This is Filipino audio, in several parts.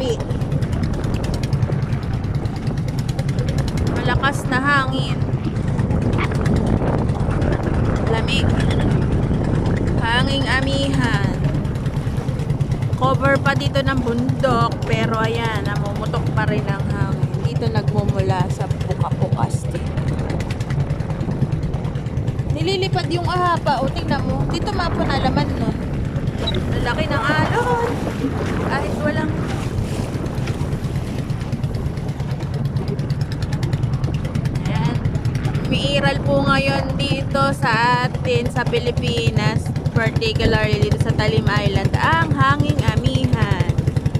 gabi. Malakas na hangin. Lamig. Hanging amihan. Cover pa dito ng bundok, pero ayan, namumutok pa rin ang hangin. Dito nagmumula sa Pukapukas Nililipad yung ahapa. O, tingnan mo. Dito mapo na laman nun. Lalaki ng alon. Kahit walang... Ayan. Umiiral po ngayon dito sa atin sa Pilipinas. Particularly dito sa Talim Island. Ang hanging amihan.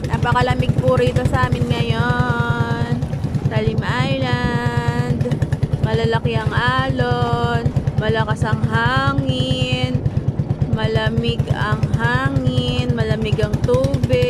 Napakalamig po rito sa amin ngayon. Talim Island. Malalaki ang alon. Malakas ang hangin. Malamig ang hangin. Malamig ang tubig.